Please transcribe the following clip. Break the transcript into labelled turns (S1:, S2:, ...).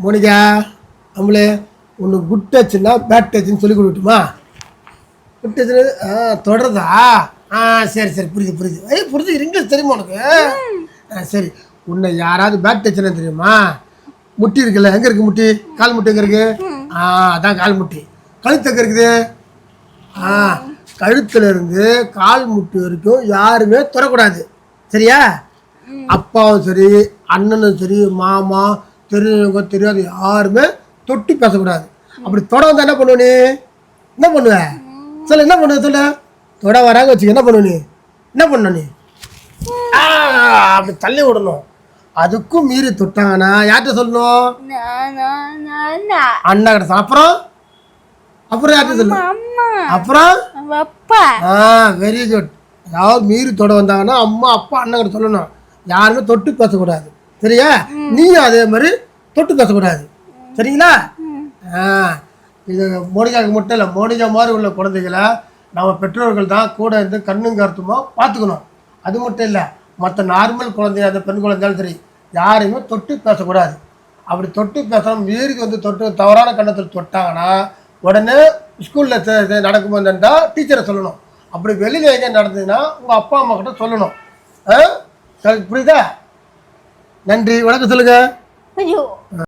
S1: Monica நம்மளே ஒன்று good டச்சுன்னா bad டச்சுன்னு சொல்லி கொடுக்கட்டுமா? குட் டச்சுன்னு ஆ தொடருதா? ஆ சரி சரி புரியுது புரியுது. ஐய் புரியுது இங்கிலீஷ் தெரியுமா உனக்கு? ஆ சரி. உன்னை யாராவது பேட் டச்சுன்னு தெரியுமா? முட்டி இருக்குல்ல எங்கே இருக்குது முட்டி? கால் முட்டி எங்கே இருக்கு? ஆ அதான் கால் முட்டி. கழுத்து எங்கே இருக்குது? ஆ கழுத்துல இருந்து கால் முட்டி வரைக்கும் யாருமே தொடக்கூடாது சரியா? அப்பாவும் சரி அண்ணனும் சரி மாமா தெரிஞ்சவங்க தெரியாது யாருமே தொட்டு பேசக்கூடாது. அப்படி தொட வந்தா என்ன பண்ணுவ நீ? என்ன பண்ணுவ? சொல்லு என்ன பண்ணுவ சொல்லு? தொட வராங்க வச்சுக்க என்ன பண்ணுவ நீ? என்ன பண்ண நீ? அப்படி தள்ளி விடணும். அதுக்கும் மீறி தொட்டாங்கன்னா யார்கிட்ட சொல்லணும். அண்ணா கிட்ட. அப்புறம்? அப்புறம் யார்கிட்ட சொல்லணும்?
S2: அம்மா.
S1: அப்புறம்?
S2: அப்பா.
S1: ஆ வெரி குட் அதாவது மீறி தொட வந்தாங்கன்னா அம்மா அப்பா அண்ணன் கிட்ட சொல்லணும். யாருமே தொட்டு பேசக்கூடாது. சரியா? நீயும் அதே மாதிரி தொட்டு பேசக்கூடாது. சரிங்களா? இது மோனிகாவுக்கு மட்டும் இல்லை மோனிகா மாதிரி உள்ள குழந்தைகளை நம்ம பெற்றோர்கள் தான் கூட இருந்து கண்ணும் கருத்துமா பார்த்துக்கணும். அது மட்டும் இல்லை மற்ற நார்மல் குழந்தைய அந்த பெண் குழந்தையாலும் சரி யாரையுமே தொட்டு பேசக்கூடாது. அப்படி தொட்டு பேசாமல் மீறி வந்து தொட்டு தவறான கண்ணத்தில் தொட்டாங்கன்னா உடனே ஸ்கூலில் நடக்கும்போது என்னடா டீச்சரை சொல்லணும். அப்படி வெளியில் எங்கே நடந்ததுன்னா உங்கள் அப்பா அம்மா கிட்ட சொல்லணும். புரியுதா? நன்றி. வணக்கம் சொல்லுங்க.
S2: ஐயோ.